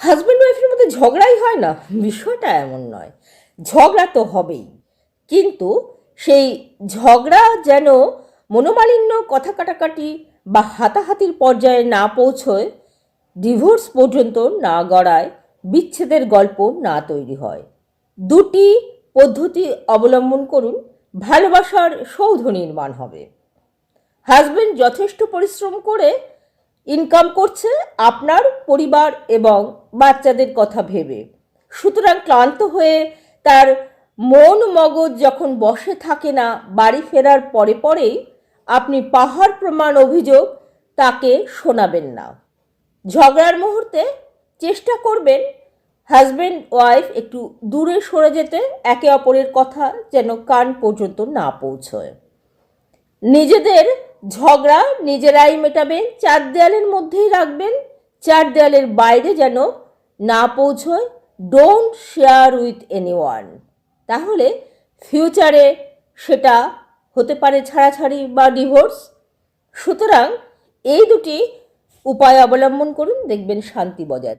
Husband ওয়াইফের মধ্যে ঝগড়াই হয় না, বিষয়টা এমন নয়। ঝগড়া তো হবেই। কিন্তু সেই ঝগড়া যেন মনোমালিন্য, কথা কাটাকাটি বা হাতাহাতির পর্যায়ে না পৌঁছয়, ডিভোর্স পর্যন্ত না গড়ায়, বিচ্ছেদের গল্প না তৈরি হয়। দুটি পদ্ধতি অবলম্বন করুন, ভালোবাসার সৌধ নির্মাণ হবে। হাজব্যান্ড যথেষ্ট পরিশ্রম করে ইনকাম করছে আপনার পরিবার এবং বাচ্চাদের কথা ভেবে। সুতরাং ক্লান্ত হয়ে তার মন মগজ যখন বসে থাকে না, বাড়ি ফেরার পরে পরেই আপনি পাহাড় প্রমাণ অভিযোগ তাকে শোনাবেন না। ঝগড়ার মুহূর্তে চেষ্টা করবেন হাজব্যান্ড ওয়াইফ একটু দূরে সরে যেতে, একে অপরের কথা যেন কান পর্যন্ত না পৌঁছয়। নিজেদের ঝগড়া নিজেরাই মেটাবেন, চার দেয়ালের মধ্যেই রাখবেন, চার দেয়ালের বাইরে যেন না পৌঁছয়। Don't share with anyone তাহলে ফিউচারে সেটা হতে পারে ছাড়াছাড়ি বা ডিভোর্স সুতরাং এই দুটি উপায় অবলম্বন করুন, দেখবেন শান্তি বজায়